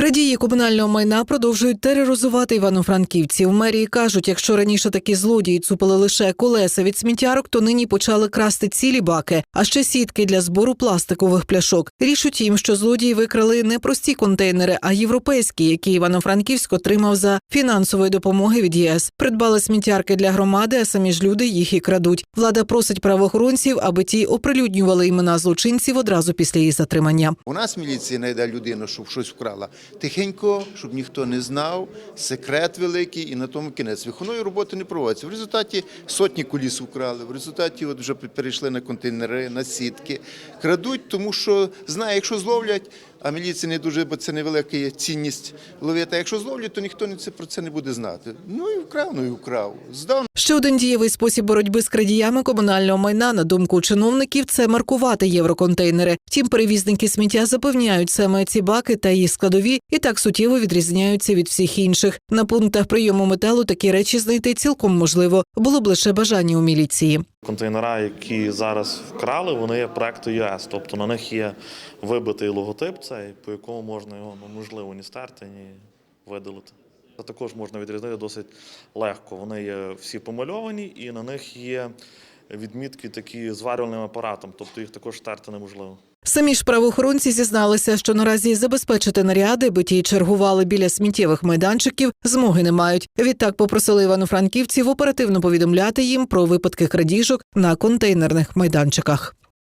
Крадії комунального майна продовжують тероризувати івано-франківців. В мерії кажуть, якщо раніше такі злодії цупили лише колеса від сміттярок, то нині почали красти цілі баки, а ще сітки для збору пластикових пляшок. Річ у тім, що злодії викрали не прості контейнери, а європейські, які Івано-Франківськ отримав за фінансової допомоги від ЄС. Придбали сміттярки для громади, а самі ж люди їх і крадуть. Влада просить правоохоронців, аби ті оприлюднювали імена злочинців одразу після її затримання. У нас міліція знайде людину, щоб щось вкрала. Тихенько, щоб ніхто не знав, секрет великий, і на тому кінець. Виховної роботи не проводиться. В результаті сотні куліс украли, в результаті от вже перейшли на контейнери, на сітки. Крадуть, тому що знає, якщо зловлять, а міліція не дуже, бо це невелика цінність ловити. А якщо зловлять, то ніхто про це не буде знати. Ну і вкрав, ну і вкрав. Здав Ще один дієвий спосіб боротьби з крадіями комунального майна, на думку чиновників, це маркувати євроконтейнери. Втім, перевізники сміття запевняють, саме ці баки та їх складові і так суттєво відрізняються від всіх інших. На пунктах прийому металу такі речі знайти цілком можливо. Було б лише бажання у міліції. Контейнера, які зараз вкрали, вони є проекту ЄС, тобто на них є вибитий логотип, цей, по якому можна його ну, можливо ні стерти, ні видалити. Це також можна відрізнити досить легко. Вони є всі помальовані, і на них є відмітки такі зварювальним апаратом, тобто їх також терти неможливо. Самі ж правоохоронці зізналися, що наразі забезпечити наряди, би ті чергували біля сміттєвих майданчиків, змоги не мають. Відтак попросили івано-франківців оперативно повідомляти їм про випадки крадіжок на контейнерних майданчиках.